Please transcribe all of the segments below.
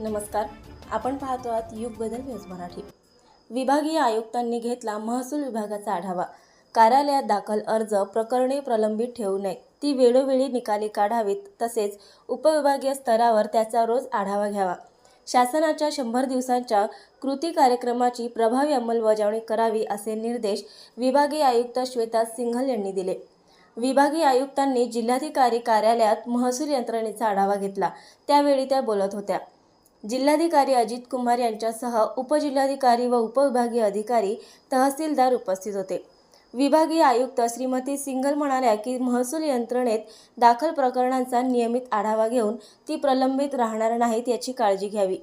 नमस्कार. आपण पाहतो आहात युग बदल न्यूज मराठी. विभागीय आयुक्तांनी घेतला महसूल विभागाचा आढावा. कार्यालयात दाखल अर्ज प्रकरणे प्रलंबित ठेवू नये. ती वेळोवेळी निकाली काढावीत. तसेच उपविभागीय स्तरावर त्याचा रोज आढावा घ्यावा. शासनाच्या शंभर दिवसांच्या कृती कार्यक्रमाची प्रभावी अंमलबजावणी करावी असे निर्देश विभागीय आयुक्त श्वेता सिंघल यांनी दिले. विभागीय आयुक्तांनी जिल्हाधिकारी कार्यालयात महसूल यंत्रणेचा आढावा घेतला. त्यावेळी त्या बोलत होत्या. जिल्हाधिकारी अजित कुमार यांच्यासह उपजिल्हाधिकारी व उपविभागीय अधिकारी तहसीलदार उपस्थित होते. विभागीय आयुक्त श्रीमती सिंगल म्हणाल्या की महसूल यंत्रणेत दाखल प्रकरणांचा नियमित आढावा घेऊन ती प्रलंबित राहणार नाहीत याची काळजी घ्यावी.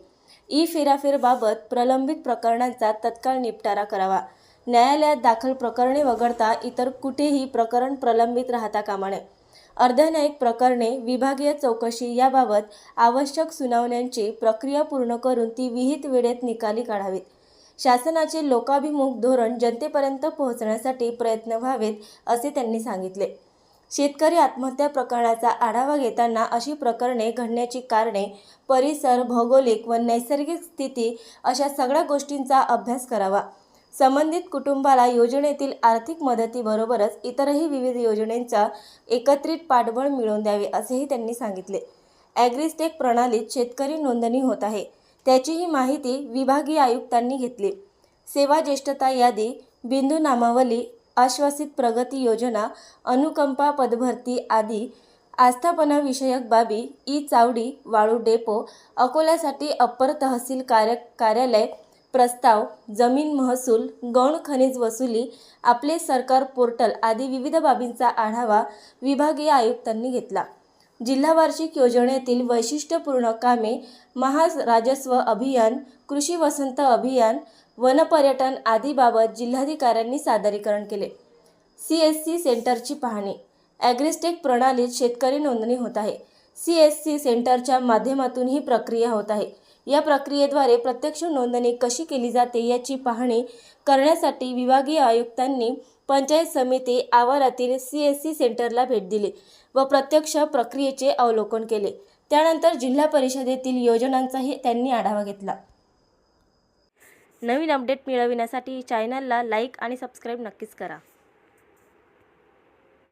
ई फेराफेरबाबत प्रलंबित प्रकरणांचा तत्काळ निपटारा करावा. न्यायालयात दाखल प्रकरणे वगळता इतर कुठेही प्रकरण प्रलंबित राहता कामा नये. अर्धन्यायिक प्रकरणे विभागीय चौकशी याबाबत आवश्यक सुनावण्यांची प्रक्रिया पूर्ण करून ती विहित वेळेत निकाली काढावीत. शासनाचे लोकाभिमुख धोरण जनतेपर्यंत पोहोचण्यासाठी प्रयत्न व्हावेत असे त्यांनी सांगितले. शेतकरी आत्महत्या प्रकरणाचा आढावा घेताना अशी प्रकरणे घडण्याची कारणे परिसर भौगोलिक व नैसर्गिक स्थिती अशा सगळ्या गोष्टींचा अभ्यास करावा. संबंधित कुटुंबाला योजनेतील आर्थिक मदतीबरोबरच इतरही विविध योजनेचा एकत्रित पाठबळ मिळवून द्यावे असेही त्यांनी सांगितले. ॲग्रिस्टेक प्रणालीत शेतकरी नोंदणी होत आहे. त्याचीही माहिती विभागीय आयुक्तांनी घेतली. सेवा ज्येष्ठता यादी बिंदू नामावली आश्वासित प्रगती योजना अनुकंपा पदभरती आदी आस्थापनाविषयक बाबी ई चावडी वाळू डेपो अकोल्यासाठी अप्पर तहसील कार्य कार्यालय प्रस्ताव जमीन महसूल गौण खनिज वसुली आपले सरकार पोर्टल आदी विविध बाबींचा आढावा विभागीय आयुक्तांनी घेतला. जिल्हा वार्षिक योजनेतील वैशिष्ट्यपूर्ण कामे महाराजस्व अभियान कृषी वसंत अभियान वनपर्यटन आदीबाबत जिल्हाधिकाऱ्यांनी सादरीकरण केले. सी एस सी सेंटरची पाहणी ॲग्रिस्टेक प्रणालीत शेतकरी नोंदणी होत आहे. सी एस सी सेंटरच्या माध्यमातून ही प्रक्रिया होत आहे. या प्रक्रियेद्वारे प्रत्यक्ष नोंदणी कशी केली जाते याची पाहणी करण्यासाठी विभागीय आयुक्तांनी पंचायत समिती आवारातील सी एस सी सेंटरला भेट दिली व प्रत्यक्ष प्रक्रियेचे अवलोकन केले. त्यानंतर जिल्हा परिषदेतील योजनांचाही त्यांनी आढावा घेतला. नवीन अपडेट मिळविण्यासाठी चॅनलला लाईक आणि सबस्क्राईब नक्कीच करा.